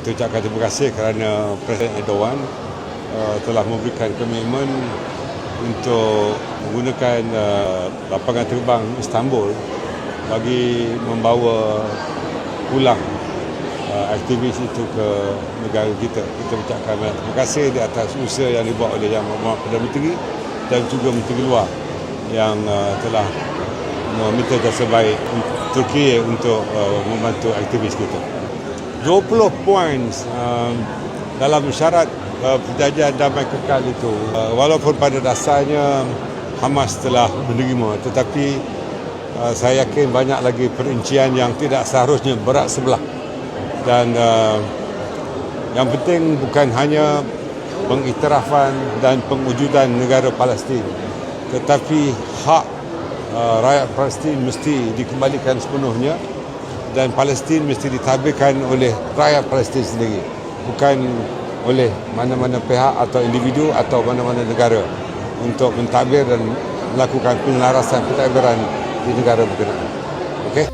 Kita ucapkan terima kasih kerana Presiden Erdogan uh, telah memberikan komitmen untuk menggunakan uh, lapangan terbang Istanbul bagi membawa pulang uh, aktivis itu ke negara kita. Kita ucapkan terima kasih di atas usaha yang dibuat oleh Yang Berhormat Perdana Menteri dan juga Menteri Luar yang uh, telah meminta jasa baik Turki untuk uh, membantu aktivis kita. 20 poin um, dalam syarat uh, perjanjian damai kekal itu. Uh, walaupun pada dasarnya Hamas telah menerima tetapi uh, saya yakin banyak lagi perincian yang tidak seharusnya berat sebelah. Dan uh, yang penting bukan hanya pengiktirafan dan pengujudan negara Palestin tetapi hak uh, rakyat Palestin mesti dikembalikan sepenuhnya dan Palestin mesti ditabirkan oleh rakyat Palestin sendiri bukan oleh mana-mana pihak atau individu atau mana-mana negara untuk mentadbir dan melakukan penyelarasan pentadbiran di negara berkenaan. Okey.